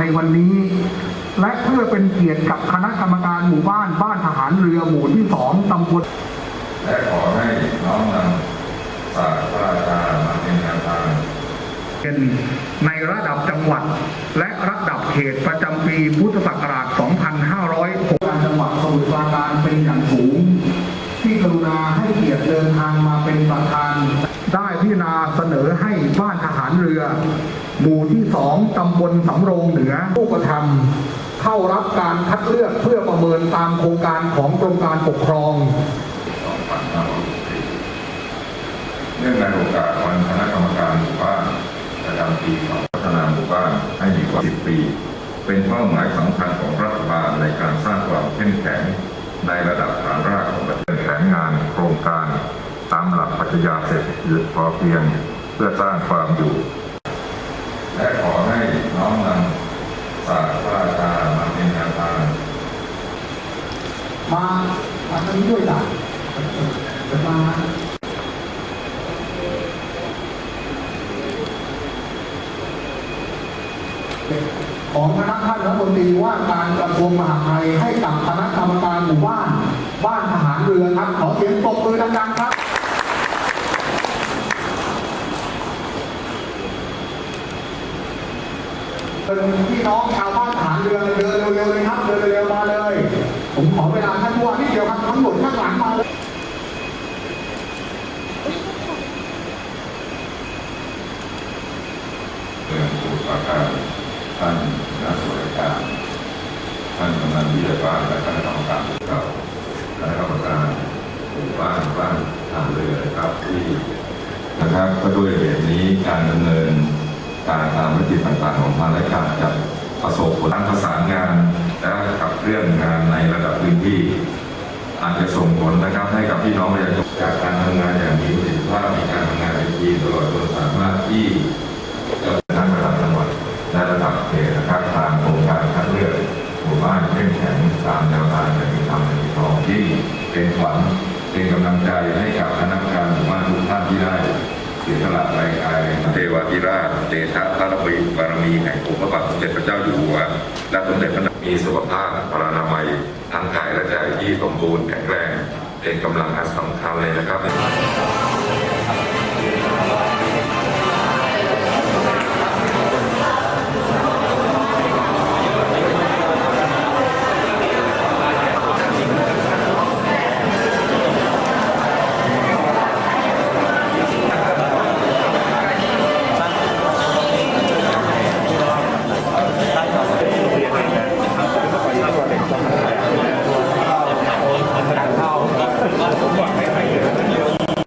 ในวันนี้ และเพื่อเป็นเกียรติกับคณะกรรมการหมู่บ้านบ้านทหารเรือหมู่ที่สองตำบลและขอให้น้อมนำศาสตร์พระราชามาเป็นแนวทางเป็นในระดับจังหวัด และระดับเขตประจำปีพุทธศักราช 2506การจังหวัดสมุทรปราการเป็นอย่างสูง ที่กรุณาให้เกียรติเดินทางมาเป็นประธาน ได้พิจารณาเสนอให้บ้านทหารเรือ หมู่ที่สองตำบลสำโรงเหนือผู้กระทำเข้ารับการคัดเลือกเพื่อประเมินตามโครงการของกรมการปกครองเนื่องในโอกาสวันคณะกรรมการหมู่บ้านประจำปีของพัฒนาหมู่บ้านให้มีกว่า 10 ปี เป็นเป้าหมายสำคัญของรัฐบาลในการสร้างความเข้มแข็งในระดับฐานรากของประเทศแผนงานโครงการ ตามหลักปรัชญาเศรษฐกิจพอเพียง เพื่อสร้างความอยู่ และขอให้น้อมนำศาสตร์พระราชามาเป็นแนวทางามาทางนี้ด้วยจ้ะจะมาของคณะท่านรัฐมนตรีว่าการกระทรวงมหาดไทยให้กับคณะกรรมการหมู่บ้าน บ้านทหารเรือครับ ขอเสียงปรบมือดังๆครับเป็นพี่น้องชาวบ้านทหารเรือเดินเร็วๆเลยครับเดินเร็วๆมาเลย ผมขอเวลาท่านผู้ว่านิดเดียวครับทั้งหมดข้างหลังมาเลยเรื่องสมุทรปราการท่านนักสวัสดิการท่านกำนันวิทยาบาลและคณะกรรมการหมู่เก่าคณะกรรมการหมู่บ้านบ้านทางเรือนะครับที่นะครับก็ด้วยเหตุนี้การดำเนินการตามมติต่างๆ ของทางราชการจะประสบผลทั้งประสานงานและขับเคลื่อนงานในระดับพื้นที่ อาจจะส่งผลนะครับให้กับ พี่น้องประชาชนจากการทำงานอย่างมีประสิทธิภาพมีการทำงานเป็นทีมตลอดจนสามารถที่จะเป็นทั้งระดับจังหวัดและระดับเขตนะครับตามโครงการคัดเลือกหมู่บ้านเข้มแข็งตามแนวทางอย่างมีธรรมมีทองที่เป็นขวัญเป็นกำลังใจให้กับคณะกรรมการหมู่บ้านทุกท่านที่ได้เสียสละแรงกายเทวาธิราชเดชะพระบารมีแห่งองค์พระบาทสมเด็จพระเจ้าอยู่หัวและสมเด็จพระนางมีสุขภาพพลานามัยทั้งกายและใจที่สมบูรณ์แข็งแรง เป็นกำลังอันสำคัญเลยนะครับ